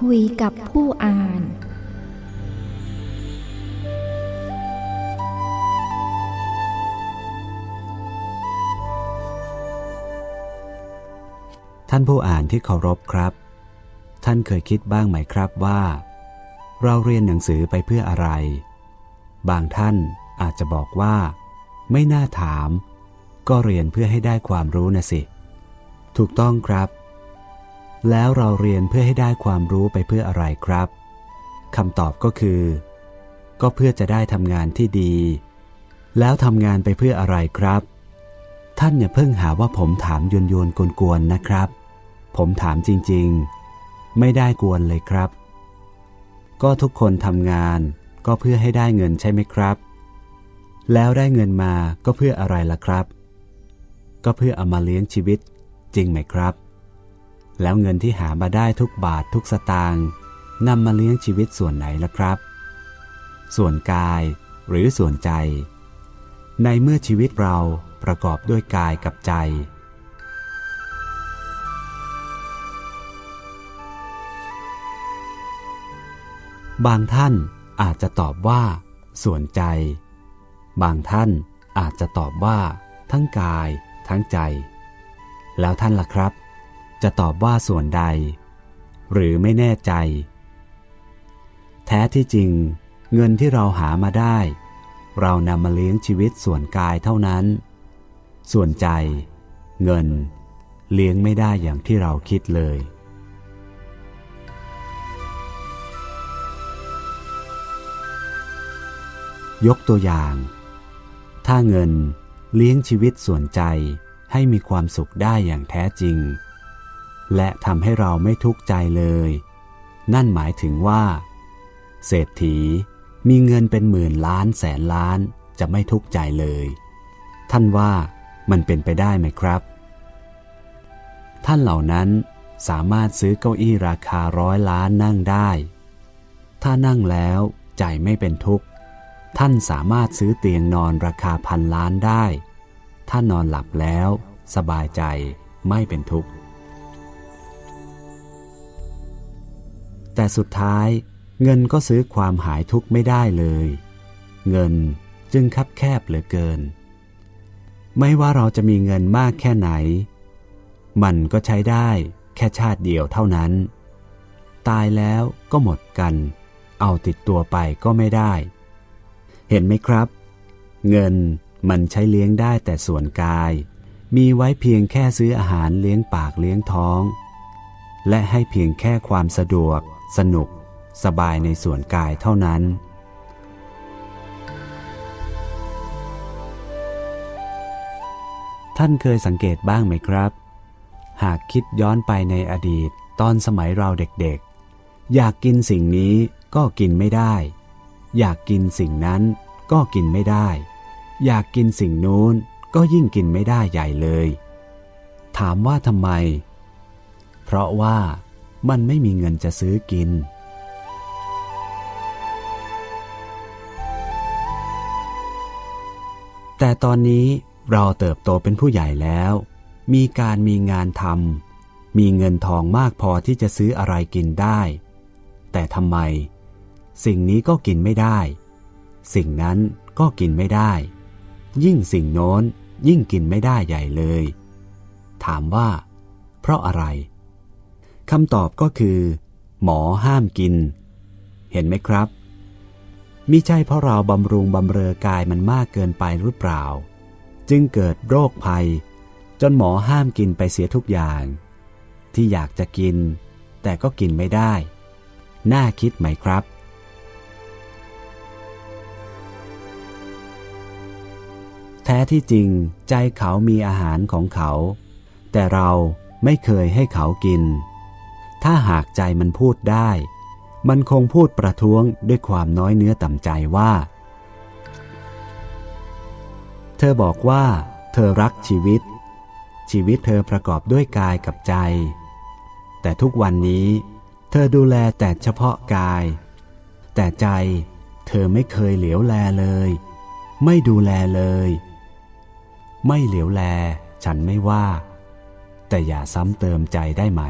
คุยกับผู้อ่าน ท่านผู้อ่านที่เคารพครับ ท่านเคยคิดบ้างไหมครับว่า เราเรียนหนังสือไปเพื่ออะไร บางท่านอาจจะบอกว่า ไม่น่าถาม ก็เรียนเพื่อให้ได้ความรู้นะสิ ถูกต้องครับ แล้วเราเรียนเพื่อให้ได้ความรู้ไปเพื่ออะไรครับคำตอบก็คือ ก็เพื่อจะได้ทำงานที่ดี แล้วทำงานไปเพื่ออะไรครับ ท่านอย่าเพิ่งหาว่าผมถามโยนโยนกวนๆนะครับ ผมถามจริงๆ ไม่ได้กวนเลยครับ ก็ทุกคนทำงานก็เพื่อให้ได้เงินใช่ไหมครับ แล้วได้เงินมาก็เพื่ออะไรล่ะครับ ก็เพื่อเอามาเลี้ยงชีวิตจริงไหมครับ แล้วเงินที่หามาได้ทุกบาททุกสตางค์นำมาเลี้ยงชีวิตส่วนไหนล่ะครับ ส่วนกายหรือส่วนใจ ในเมื่อชีวิตเราประกอบด้วยกายกับใจ บางท่านอาจจะตอบว่า ส่วนใจ บางท่านอาจจะตอบว่า ทั้งกาย ทั้งใจ แล้วท่านล่ะครับ จะตอบว่าส่วนใด หรือไม่แน่ใจ แท้ที่จริง เงินที่เราหามาได้ เรานำมาเลี้ยงชีวิตส่วนกายเท่านั้น ส่วนใจ เงิน เลี้ยงไม่ได้อย่างที่เราคิดเลย ยกตัวอย่าง ถ้าเงินเลี้ยงชีวิตส่วนใจให้มีความสุขได้อย่างแท้จริง และทำให้เราไม่ทุกข์ใจเลย นั่นหมายถึงว่า เศรษฐีมีเงินเป็นหมื่นล้านแสนล้านจะไม่ทุกข์ใจเลย ท่านว่ามันเป็นไปได้ไหมครับ ท่านเหล่านั้นสามารถซื้อเก้าอี้ราคาร้อยล้านนั่งได้ ถ้านั่งแล้วใจไม่เป็นทุกข์ ท่านสามารถซื้อเตียงนอนราคาพันล้านได้ ถ้านอนหลับแล้ว สบายใจไม่เป็นทุกข์ แต่สุดท้ายเงินก็ซื้อความหายทุกข์ไม่ได้เลย เงินจึงคับแคบเหลือเกิน ไม่ว่าเราจะมีเงินมากแค่ไหน มันก็ใช้ได้แค่ชาติเดียวเท่านั้น ตายแล้วก็หมดกัน เอาติดตัวไปก็ไม่ได้ เห็นไหมครับ เงินมันใช้เลี้ยงได้แต่ส่วนกาย มีไว้เพียงแค่ซื้ออาหารเลี้ยงปากเลี้ยงท้อง และให้เพียงแค่ความสะดวก สนุก สบายในส่วนกายเท่านั้น ท่านเคยสังเกตบ้างไหมครับ หากคิดย้อนไปในอดีตตอนสมัยเราเด็กๆ อยากกินสิ่งนี้ก็กินไม่ได้ อยากกินสิ่งนั้นก็กินไม่ได้ อยากกินสิ่งนู้นก็ยิ่งกินไม่ได้ใหญ่เลย ถามว่าทำไม เพราะว่า มันไม่มีเงินจะซื้อกิน แต่ตอนนี้เราเติบโตเป็นผู้ใหญ่แล้ว มีการมีงานทำมีเงินทองมากพอที่จะซื้ออะไรกินได้ แต่ทำไม สิ่งนี้ก็กินไม่ได้ สิ่งนั้นก็กินไม่ได้ ยิ่งสิ่งโน้นยิ่งกินไม่ได้ใหญ่เลย ถามว่า เพราะอะไร คำตอบก็คือ หมอห้ามกิน เห็นไหมครับมิใช่เพราะเราบำรุงบำเรอกายมันมากเกินไปหรือเปล่า จึงเกิดโรคภัย จนหมอห้ามกินไปเสียทุกอย่าง ที่อยากจะกิน แต่ก็กินไม่ได้ น่าคิดไหมครับ แท้ที่จริงใจเขามีอาหารของเขา แต่เราไม่เคยให้เขากิน ถ้าหากใจมันพูดได้ มันคงพูดประท้วงด้วยความน้อยเนื้อต่ำใจว่า เธอบอกว่า เธอรักชีวิต ชีวิตเธอประกอบด้วยกายกับใจ แต่ทุกวันนี้ เธอดูแลแต่เฉพาะกาย แต่ใจเธอไม่เคยเหลียวแลเลย ไม่ดูแลเลย ไม่เหลียวแล ฉันไม่ว่า แต่อย่าซ้ำเติมใจได้ไหม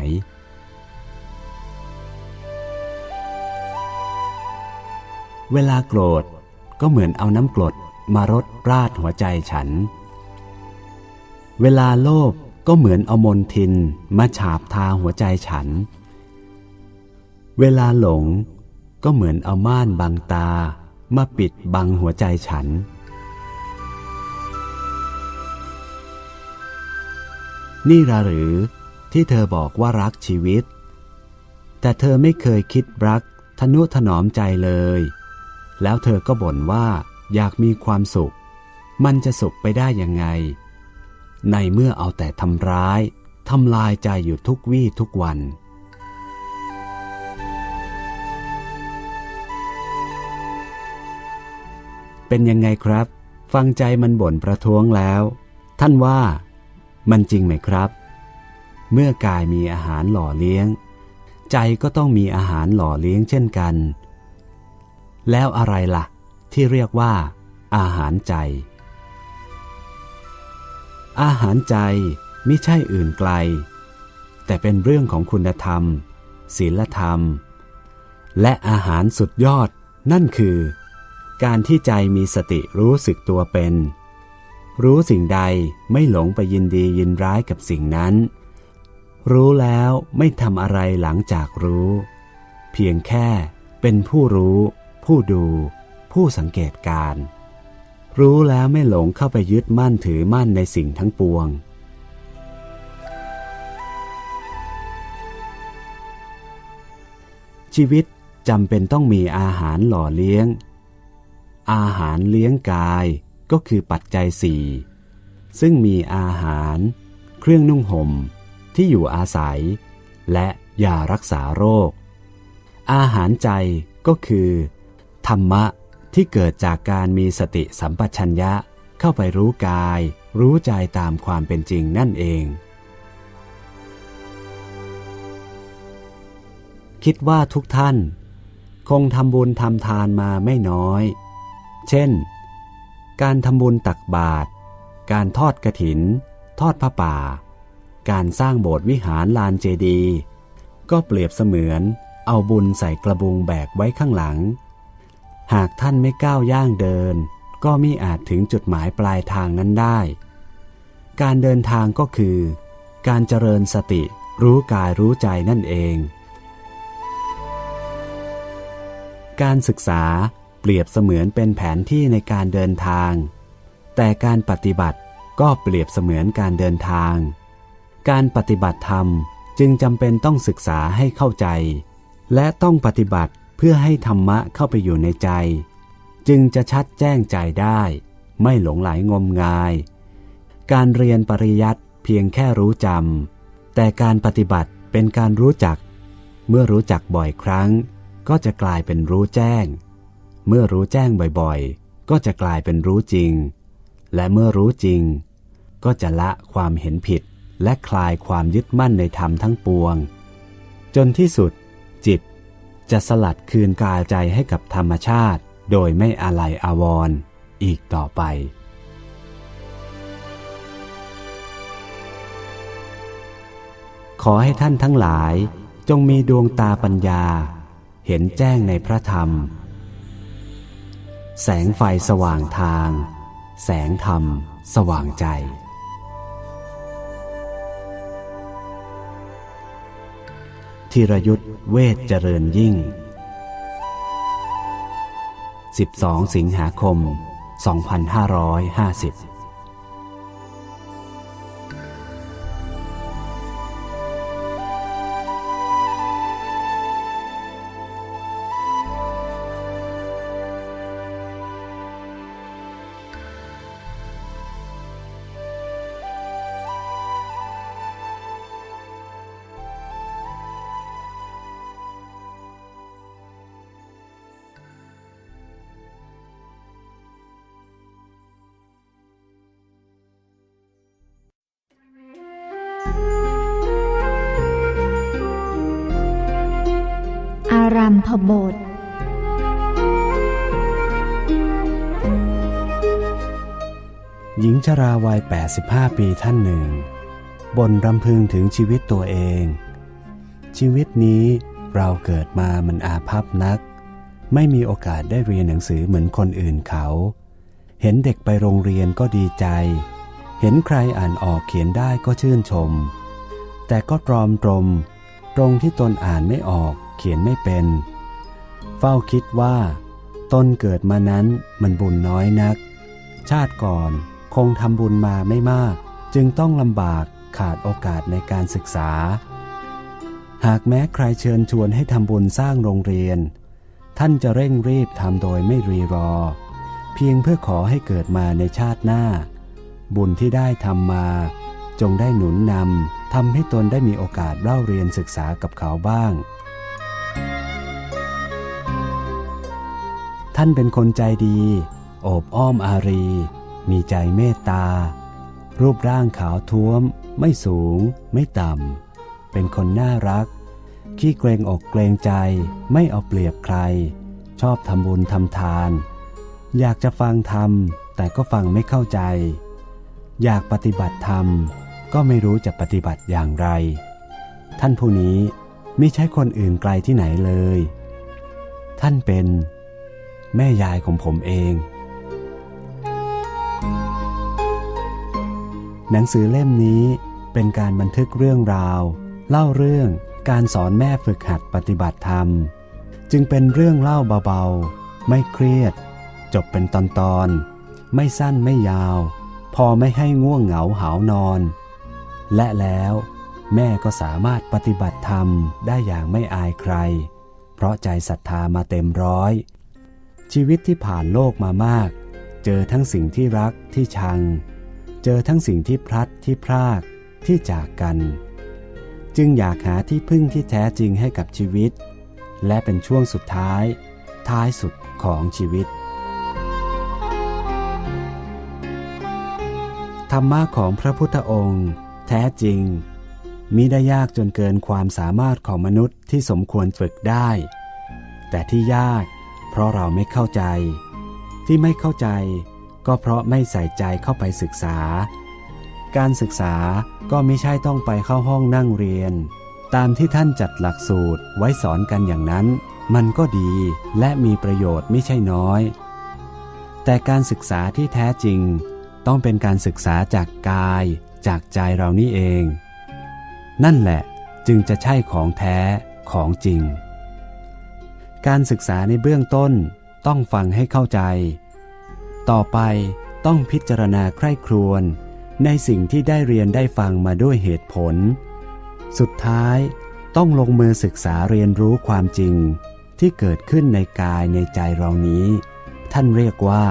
เวลาโกรธก็เหมือนเอาน้ำกรดมารดราดหัวใจฉัน เวลาโลภก็เหมือนเอามนทินมาฉาบทาหัวใจฉัน เวลาหลงก็เหมือนเอาม่านบังตามาปิดบังหัวใจฉัน นี่ละหรือที่เธอบอกว่ารักชีวิต แต่เธอไม่เคยคิดรักทนุถนอมใจเลย แล้วเธอก็บ่นว่าอยากมีความสุข มันจะสุขไปได้ยังไง ในเมื่อเอาแต่ทำร้ายทำลายใจอยู่ทุกวี่ทุกวัน เป็นยังไงครับ ฟังใจมันบ่นประท้วงแล้ว ท่านว่า มันจริงไหมครับ เมื่อกายมีอาหารหล่อเลี้ยง ใจก็ต้องมีอาหารหล่อเลี้ยงเช่นกัน แล้วอะไรล่ะ ที่เรียกว่า อาหารใจ อาหารใจไม่ใช่อื่นไกล แต่เป็นเรื่องของคุณธรรม ศีลธรรม และอาหารสุดยอดนั่นคือ การที่ใจมีสติรู้สึกตัวเป็น รู้สิ่งใดไม่หลงไปยินดียินร้ายกับสิ่งนั้น รู้แล้วไม่ทำอะไรหลังจากรู้ เพียงแค่เป็นผู้รู้ ผู้ดู ผู้สังเกตการ รู้แล้วไม่หลงเข้าไปยึดมั่นถือมั่นในสิ่งทั้งปวง ชีวิตจำเป็นต้องมีอาหารหล่อเลี้ยง อาหารเลี้ยงกายก็คือปัจจัยสี่ซึ่งมีอาหาร เครื่องนุ่งห่ม ที่อยู่อาศัย และยารักษาโรค อาหารใจก็คือ ธรรมะที่เกิดจากการมีสติสัมปชัญญะเข้าไปรู้กาย รู้ใจตามความเป็นจริงนั่นเอง คิดว่าทุกท่าน คงทำบุญทำทานมาไม่น้อย เช่น การทำบุญตักบาตรการทอดกระถิน ทอดผ้าป่า การสร้างโบสถ์วิหารลานเจดีย์ก็เปรียบเสมือนเอาบุญใส่กระบุงแบกไว้ข้างหลัง หากท่านไม่ก้าวย่างเดิน ก็มิอาจถึงจุดหมายปลายทางนั้นได้ การเดินทางก็คือ การเจริญสติรู้กายรู้ใจนั่นเอง การศึกษาเปรียบเสมือนเป็นแผนที่ในการเดินทาง แต่การปฏิบัติก็เปรียบเสมือนการเดินทาง การปฏิบัติธรรมจึงจำเป็นต้องศึกษาให้เข้าใจ และต้องปฏิบัติ เพื่อให้ธรรมะเข้าไปอยู่ในใจ จึงจะชัดแจ้งใจได้ ไม่หลงไหลงมงาย การเรียนปริยัติเพียงแค่รู้จำแต่การปฏิบัติเป็นการรู้จัก เมื่อรู้จักบ่อยครั้ง ก็จะกลายเป็นรู้แจ้ง เมื่อรู้แจ้งบ่อยๆ ก็จะกลายเป็นรู้จริง และเมื่อรู้จริง ก็จะละความเห็นผิดและคลายความยึดมั่นในธรรมทั้งปวง จนที่สุด จะสลัดคืนกายใจให้กับธรรมชาติ โดยไม่อาลัยอาวรณ์อีกต่อไป ขอให้ท่านทั้งหลายจงมีดวงตาปัญญา เห็นแจ้งในพระธรรม แสงไฟสว่างทาง แสงธรรมสว่างใจ ธีรยุทธเวชเจริญยิ่ง 12 สิงหาคม 2550 รัมพบท หญิงชราวัย 85 ปีท่านหนึ่งบ่นรำพึงถึงชีวิตตัวเอง ชีวิตนี้เราเกิดมามันอาภัพนัก ไม่มีโอกาสได้เรียนหนังสือเหมือนคนอื่นเขา เห็นเด็กไปโรงเรียนก็ดีใจ เห็นใครอ่านออกเขียนได้ก็ชื่นชม แต่ก็ตรอมตรมตรงที่ตนอ่านไม่ออก เขียนไม่เป็น เฝ้าคิดว่าตนเกิดมานั้นมันบุญน้อยนัก ชาติก่อนคงทำบุญมาไม่มาก จึงต้องลำบากขาดโอกาสในการศึกษา หากแม้ใครเชิญชวนให้ทำบุญสร้างโรงเรียน ท่านจะเร่งรีบทำโดยไม่รีรอ เพียงเพื่อขอให้เกิดมาในชาติหน้า บุญที่ได้ทำมาจงได้หนุนนำทำให้ตนได้มีโอกาสเล่าเรียนศึกษากับเขาบ้าง ท่านเป็นคนใจดี โอบอ้อมอารี มีใจเมตตา รูปร่างขาวท้วม ไม่สูง ไม่ต่ำ เป็นคนน่ารัก ขี้เกรงอกเกรงใจ ไม่เอาเปรียบใคร ชอบทำบุญทำทาน อยากจะฟังธรรม แต่ก็ฟังไม่เข้าใจ อยากปฏิบัติธรรม ก็ไม่รู้จะปฏิบัติอย่างไร ท่านผู้นี้ไม่ใช่คนอื่นไกลที่ไหนเลย ท่านเป็น แม่ยายของผมเอง หนังสือเล่มนี้เป็นการบันทึกเรื่องราว เล่าเรื่องการสอนแม่ฝึกหัดปฏิบัติธรรม จึงเป็นเรื่องเล่าเบาๆ ไม่เครียด จบเป็นตอนๆ ไม่สั้นไม่ยาว พอไม่ให้ง่วงเหงาหานอน และแล้วแม่ก็สามารถปฏิบัติธรรมได้อย่างไม่อายใคร เพราะใจศรัทธามาเต็มร้อย ชีวิตที่ผ่านโลกมามาก เจอทั้งสิ่งที่รักที่ชัง เจอทั้งสิ่งที่พลัดที่พรากที่จากกัน จึงอยากหาที่พึ่งที่แท้จริงให้กับชีวิต และเป็นช่วงสุดท้าย ท้ายสุดของชีวิต ธรรมะของพระพุทธองค์ แท้จริงมิได้ยากจนเกินความสามารถของมนุษย์ที่สมควรฝึกได้ แต่ที่ยาก เพราะเราไม่เข้าใจ ที่ไม่เข้าใจก็เพราะไม่ใส่ใจเข้าไปศึกษา การศึกษาก็ไม่ใช่ต้องไปเข้าห้องนั่งเรียน ตามที่ท่านจัดหลักสูตรไว้สอนกันอย่างนั้น มันก็ดีและมีประโยชน์ไม่ใช่น้อย แต่การศึกษาที่แท้จริง ต้องเป็นการศึกษาจากกาย จากใจเรานี่เอง นั่นแหละจึงจะใช่ของแท้ของจริง การศึกษาในเบื้องต้นต้องฟังให้เข้าใจ ต่อไปต้องพิจารณาใคร่ครวญในสิ่งที่ได้เรียนได้ฟังมาด้วยเหตุผล สุดท้ายต้องลงมือศึกษาเรียนรู้ความจริงที่เกิดขึ้นในกายในใจเรานี้ ท่านเรียกว่า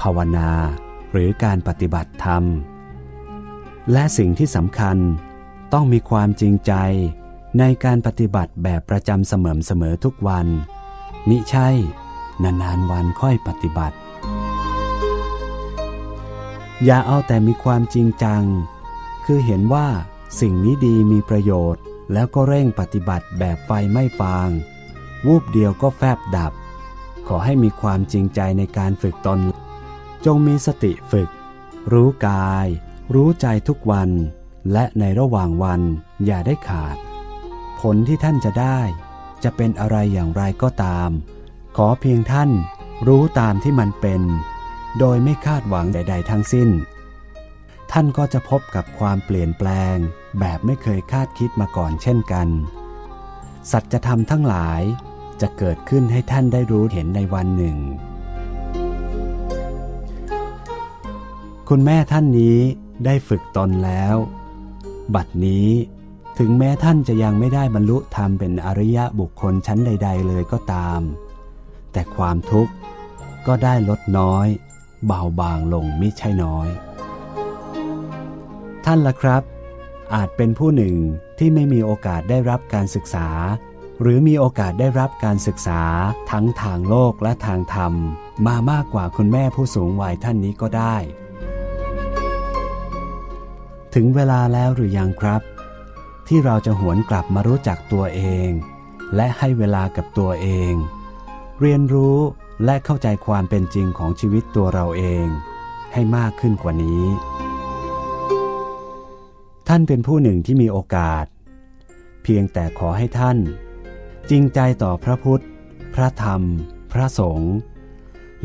ภาวนา หรือการปฏิบัติธรรม และสิ่งที่สำคัญต้องมีความจริงใจในการปฏิบัติแบบประจำเสมอเสมอทุกวัน มิใช่ นานๆวันค่อยปฏิบัติ อย่าเอาแต่มีความจริงจัง คือเห็นว่าสิ่งนี้ดีมีประโยชน์ แล้วก็เร่งปฏิบัติแบบไฟไม่ฟาง วูบเดียวก็แฟบดับ ขอให้มีความจริงใจในการฝึกตน จงมีสติฝึก รู้กาย รู้ใจทุกวัน และในระหว่างวันอย่าได้ขาด ผลที่ท่านจะได้ จะเป็นอะไรอย่างไรก็ตาม ขอเพียงท่านรู้ตามที่มันเป็น โดยไม่คาดหวังใด ๆ ทั้งสิ้น ท่านก็จะพบกับความเปลี่ยนแปลง แบบไม่เคยคาดคิดมาก่อนเช่นกัน สัจธรรมทั้งหลายจะเกิดขึ้นให้ท่านได้รู้เห็นในวันหนึ่ง คุณแม่ท่านนี้ได้ฝึกตนแล้ว บัดนี้ ถึงแม้ท่านจะยังไม่ได้บรรลุธรรมเป็นอริยะบุคคลชั้นใด ๆ เลยก็ตาม แต่ความทุกข์ก็ได้ลดน้อย เบาบางลงมิใช่น้อย ท่านละครับ อาจเป็นผู้หนึ่งที่ไม่มีโอกาสได้รับการศึกษา หรือมีโอกาสได้รับการศึกษาทั้งทางโลกและทางธรรม มามากกว่าคุณแม่ผู้สูงวัยท่านนี้ก็ได้ ถึงเวลาแล้วหรือยังครับ ที่เราจะหวนกลับมารู้จักตัวเอง และให้เวลากับตัวเอง เรียนรู้และเข้าใจความเป็นจริงของชีวิตตัวเราเอง ให้มากขึ้นกว่านี้ ท่านเป็นผู้หนึ่งที่มีโอกาส เพียงแต่ขอให้ท่าน จริงใจต่อพระพุทธ พระธรรม พระสงฆ์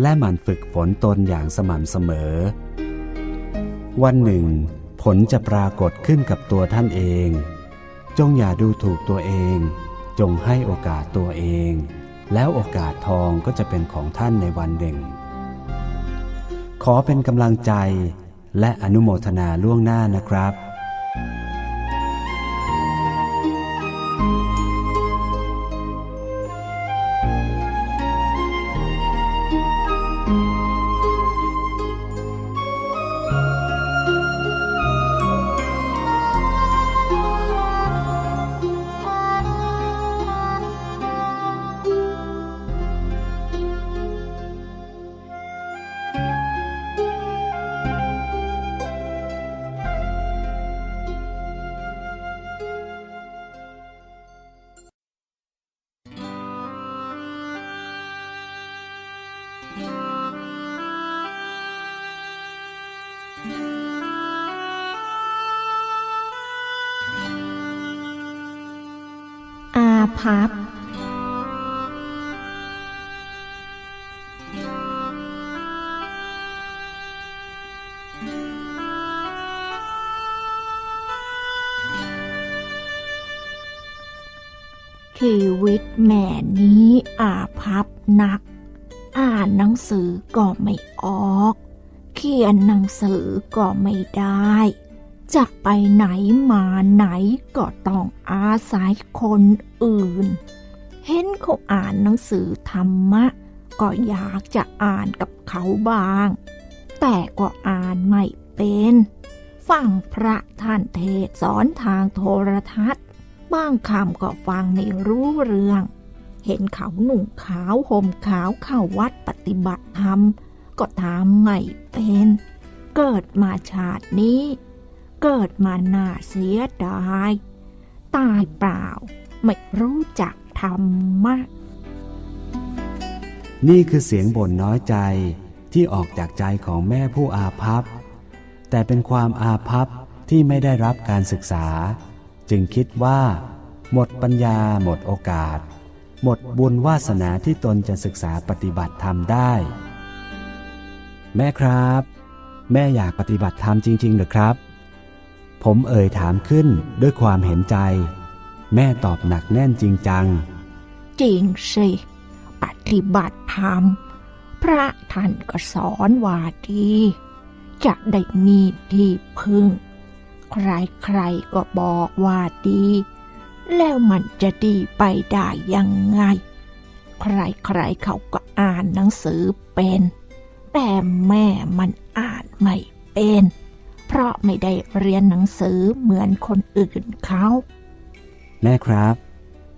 และหมั่นฝึกฝนตนอย่างสม่ำเสมอ วันหนึ่ง ผลจะปรากฏขึ้นกับตัวท่านเอง จงอย่าดูถูกตัวเอง จงให้โอกาสตัวเอง แล้วโอกาสทองก็จะเป็นของท่านในวันหนึ่ง ขอเป็นกำลังใจและอนุโมทนาล่วงหน้านะครับ พับ ชีวิตแม่นี้อาพับนัก อ่านหนังสือก็ไม่ออก เขียนหนังสือก็ไม่ได้ จะไปไหนมาไหนก็ต้องอาศัยคนอื่น เห็นเขาอ่านหนังสือธรรมะ ก็อยากจะอ่านกับเขาบ้าง แต่ก็อ่านไม่เป็น ฟังพระท่านเทศน์สอนทางโทรทัศน์ บางคำก็ฟังไม่รู้เรื่อง เห็นเขาหนุ่งขาวห่มขาวเข้าวัดปฏิบัติธรรม ก็ทำไม่เป็น เกิดมาชาตินี้ เกิดมาหน้าเสียดายตายเปล่า ไม่รู้จักธรรมะ นี่คือเสียงบ่นน้อยใจที่ออกจากใจของแม่ผู้อาภัพ แต่เป็นความอาภัพที่ไม่ได้รับการศึกษา จึงคิดว่า หมดปัญญาหมดโอกาส หมดบุญวาสนาที่ตนจะศึกษาปฏิบัติธรรมได้ แม่ครับ แม่อยากปฏิบัติธรรมจริง ๆ หรือครับ ผมเอ่ยถามขึ้นด้วยความเห็นใจ แม่ตอบหนักแน่นจริงจัง จริงสิ ปฏิบัติธรรม พระท่านก็สอนว่าดี จะได้มีที่พึ่ง ใครๆก็บอกว่าดี แล้วมันจะดีไปได้ยังไง ใครๆเขาก็อ่านหนังสือเป็น แต่แม่มันอ่านไม่เป็น เพราะไม่ได้เรียนหนังสือเหมือนคนอื่นเขา แม่ครับ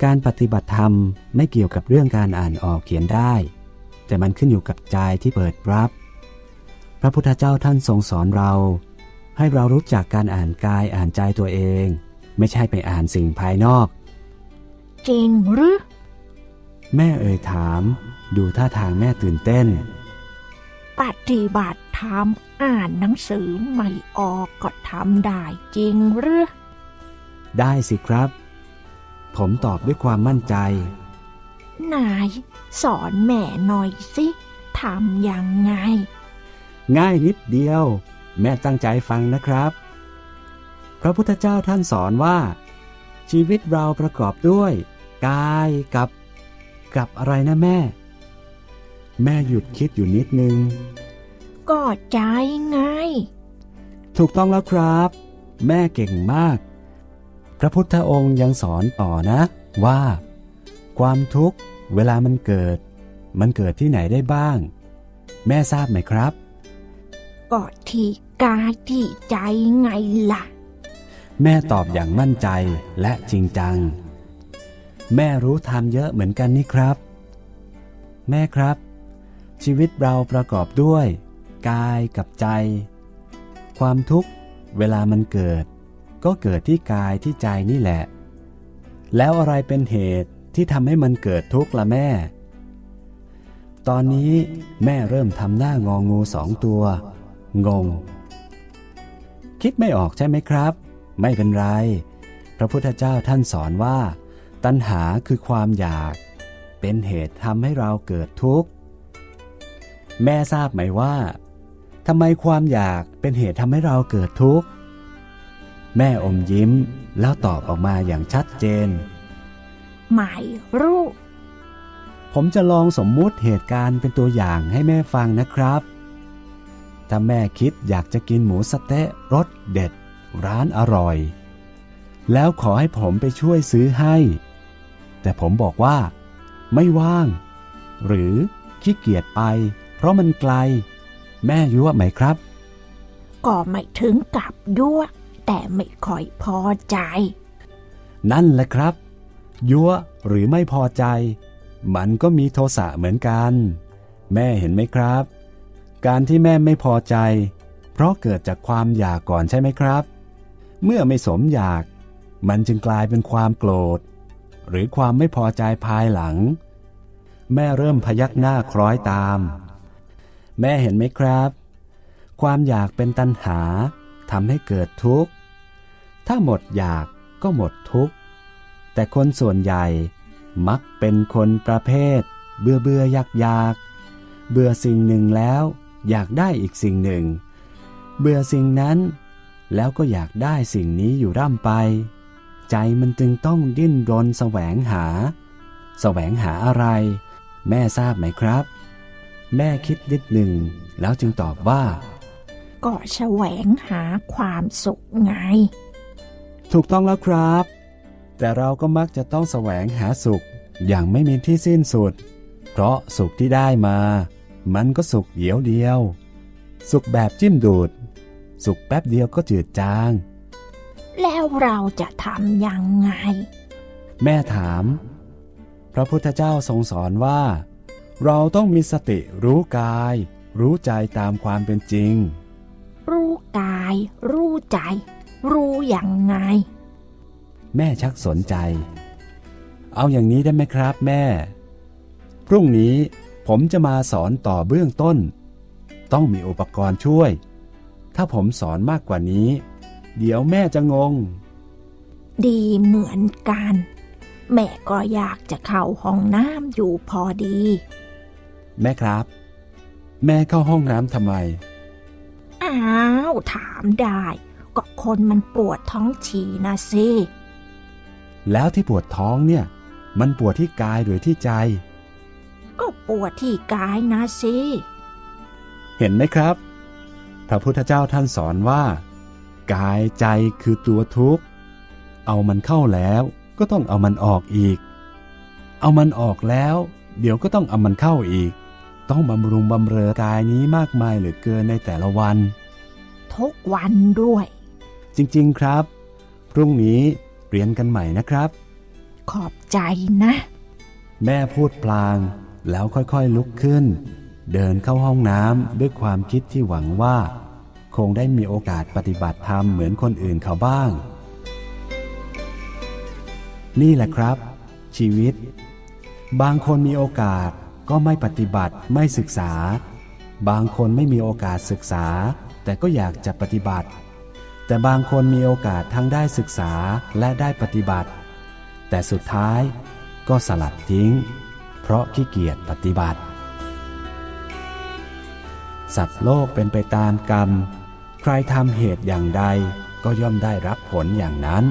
การปฏิบัติธรรมไม่เกี่ยวกับเรื่องการอ่านออกเขียนได้ แต่มันขึ้นอยู่กับใจที่เปิดรับ พระพุทธเจ้าท่านทรงสอนเรา ให้เรารู้จักการอ่านกายอ่านใจตัวเอง ไม่ใช่ไปอ่านสิ่งภายนอก จริงหรือ แม่เอ่ยถาม ดูท่าทางแม่ตื่นเต้น ปฏิบัติธรรมอ่านหนังสือไม่ออกก็ทำได้จริงหรือ ได้สิครับ ผมตอบด้วยความมั่นใจ นายสอนแม่หน่อยสิทำยังไง ง่ายนิดเดียว แม่ตั้งใจฟังนะครับ พระพุทธเจ้าท่านสอนว่า ชีวิตเราประกอบด้วย กายกับ กับอะไรนะแม่ แม่หยุดคิดอยู่นิดนึง ก็ใจไง ถูกต้องแล้วครับ แม่เก่งมาก พระพุทธองค์ยังสอนต่อนะ ว่า ความทุกข์เวลามันเกิด มันเกิดที่ไหนได้บ้าง แม่ทราบไหมครับ ก็ที่กายที่ใจไงล่ะ แม่ตอบอย่างมั่นใจและจริงจัง แม่รู้ธรรมเยอะเหมือนกันนี่ครับ แม่ครับ ชีวิตเราประกอบด้วย กายกับใจ ความทุกข์ เวลามันเกิด ก็เกิดที่กายที่ใจนี่แหละ แล้วอะไรเป็นเหตุที่ทำให้มันเกิดทุกข์ละแม่ ตอนนี้แม่เริ่มทำหน้างองูสองตัว งง คิดไม่ออกใช่ไหมครับ ไม่เป็นไร พระพุทธเจ้าท่านสอนว่า ตัณหาคือความอยาก เป็นเหตุทำให้เราเกิดทุกข์ แม่ทราบไหมว่าทำไมความอยากเป็นเหตุทำให้เราเกิดทุกข์ แม่อมยิ้มแล้วตอบออกมาอย่างชัดเจนไม่รู้ ผมจะลองสมมุติเหตุการณ์เป็นตัวอย่างให้แม่ฟังนะครับ ถ้าแม่คิดอยากจะกินหมูสะเต๊ะรสเด็ด ร้านอร่อย แล้วขอให้ผมไปช่วยซื้อให้ แต่ผมบอกว่า ไม่ว่าง หรือขี้เกียจไปเพ ราะมันไกล แม่ยั่วไหมครับ ก็ไม่ถึงกับยั่ว แต่ไม่ค่อยพอใจ นั่นแหละครับ ยั่วหรือไม่พอใจ มันก็มีโทสะเหมือนกัน แม่เห็นไหมครับ การที่แม่ไม่พอใจ เพราะเกิดจากความอยากก่อนใช่ไหมครับ เมื่อไม่สมอยาก มันจึงกลายเป็นความโกรธ หรือความไม่พอใจภายหลัง แม่เริ่มพยักหน้าคล้อยตาม แม่เห็นไหมครับ ความอยากเป็นตัณหาทำให้เกิดทุกข์ ถ้าหมดอยากก็หมดทุกข์ แต่คนส่วนใหญ่มักเป็นคนประเภท เบื่อเบื่ออยากอยากเบื่อสิ่งหนึ่งแล้ว อยากได้อีกสิ่งหนึ่ง เบื่อสิ่งนั้น แล้วก็อยากได้สิ่งนี้อยู่ร่ำไป ใจมันจึงต้องดิ้นรนแสวงหา แสวงหาอะไร แม่ทราบไหมครับ แม่คิดนิดหนึ่งแล้วจึงตอบว่า ก็แสวงหาความสุขไง ถูกต้องแล้วครับ แต่เราก็มักจะต้องแสวงหาสุขอย่างไม่มีที่สิ้นสุด เพราะสุขที่ได้มา มันก็สุขเดียวเดียว สุขแบบจิ้มดูด สุขแป๊บเดียวก็จืดจาง แล้วเราจะทำยังไง แม่ถาม พระพุทธเจ้าทรงสอนว่า เราต้องมีสติรู้กาย รู้ใจตามความเป็นจริง รู้กาย รู้ใจ รู้ยังไง แม่ชักสนใจ เอาอย่างนี้ได้ไหมครับแม่ พรุ่งนี้ผมจะมาสอนต่อเบื้องต้น ต้องมีอุปกรณ์ช่วย ถ้าผมสอนมากกว่านี้ เดี๋ยวแม่จะงง ดีเหมือนกัน แม่ก็อยากจะเข้าห้องน้ำอยู่พอดี แม่ครับ แม่เข้าห้องน้ำทำไม อ้าวถามได้ ก็คนมันปวดท้องฉี่นะสิ แล้วที่ปวดท้องเนี่ย มันปวดที่กายหรือที่ใจ ก็ปวดที่กายนะสิ เห็นไหมครับ พระพุทธเจ้าท่านสอนว่า กายใจคือตัวทุกข์ เอามันเข้าแล้วก็ต้องเอามันออกอีก เอามันออกแล้ว เดี๋ยวก็ต้องเอามันเข้าอีก ต้องบำรุงบำเรอกายนี้มากมายเหลือเกินในแต่ละวัน ทุกวันด้วย จริงๆครับ พรุ่งนี้เรียนกันใหม่นะครับ ขอบใจนะ แม่พูดพลางแล้วค่อยๆลุกขึ้น เดินเข้าห้องน้ำด้วยความคิดที่หวังว่า คงได้มีโอกาสปฏิบัติธรรมเหมือนคนอื่นเขาบ้าง นี่แหละครับ ชีวิต บางคนมีโอกาส ก็ไม่ปฏิบัติไม่ศึกษา บางคนไม่มีโอกาสศึกษา แต่ก็อยากจะปฏิบัติ แต่บางคนมีโอกาสทั้งได้ศึกษาและได้ปฏิบัติ แต่สุดท้ายก็สลัดทิ้ง เพราะขี้เกียจปฏิบัติ สัตว์โลกเป็นไปตามกรรม ใครทำเหตุอย่างใดก็ย่อมได้รับผลอย่างนั้น